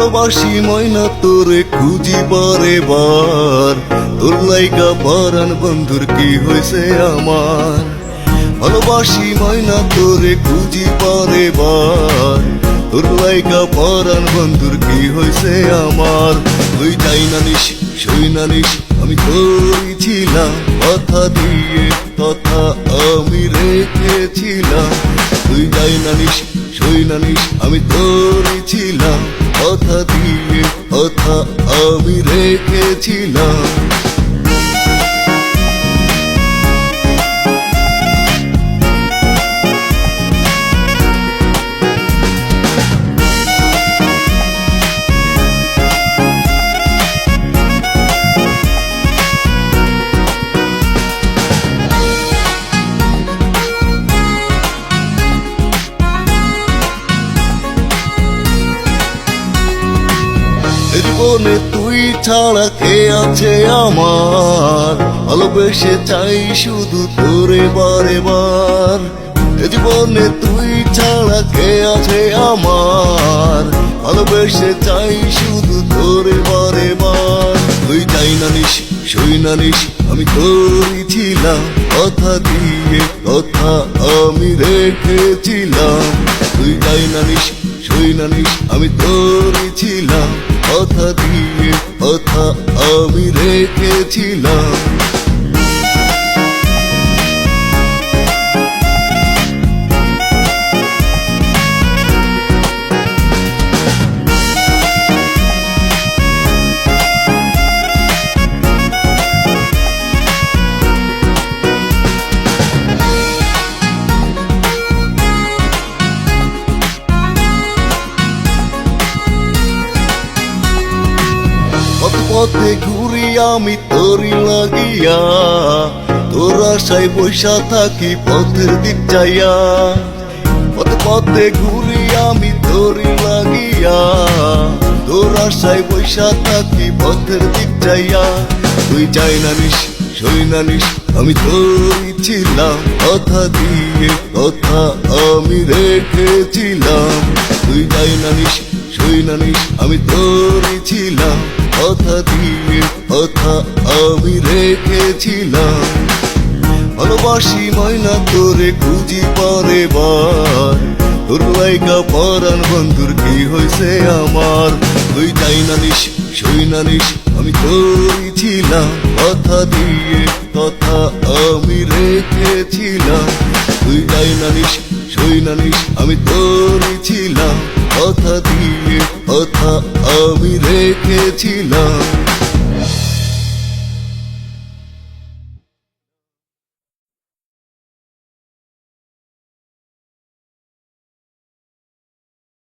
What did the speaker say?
ভালোবাসি ময়না, তোরে খুঁজি বারে বার। তোর লাইকা পরান বন্ধুর কি হয়েছে আমার? ভালোবাসি ময়না, তোরে খুঁজি বারে বার। তোর লাইকা পরান বন্ধুর কি হয়েছে আমার? তুই যাই না নিস সই না নিস, আমি তোরই ছিলাম কথা দিয়ে কথা আমি রেখেছিলাম। তুই যাই না নিস সই না নিস, আমি তোরই ছিলাম কথা দিয়ে কথা আমি রেখেছিলাম। জীবনে তুই ছাড়া কে আছে আমার? ভালোবেসে চাই শুধু তোরে বারে বার। জীবনে তুই ছাড়া কে আছে আমার? ভালোবেসে চাই শুধু তোরে বারে বার। তুই চাই না নিস সই না নিস, আমি তোরই ছিলাম। কথা দিয়ে কথা আমি রেখেছিলাম। তুই যাই না নিস সই না নিস, আমি তোরই ছিলাম। কথা দিয়ে কথা আমি রেখেছিলাম। পথে ঘুরি আমি তোরি লাগিয়া। তোর আশায় বৈশা থাকি পথের দিক চাইয়া কত পথে ঘুরি আমি তোরি লাগিয়া। তোর আশায় বৈশা থাকি পথের দিক চাইয়া তুই চাই না নিস, সই না নিস, আমি তোরই কথা দিয়ে কথা আমি রেখেছিলাম। তুই যাই না নিস, সই না নিস, আমি তোরই কথা দিয়ে কথা আমি রেখেছিলাম। ভালোবাসি ময়না, তোরে খুঁজি পরে বার। তোর লাইকা পরান বন্ধুর কি হয়েছে আমার? তুই যাই না নিস, সই না নিস, আমি তোরই ছিলাম। কথা দিয়ে কথা আমি রেখেছিলাম। তুই যাই না নিস, সই না নিস, আমি তোরই কথা দিয়ে কথা আমি রেখেছিলাম।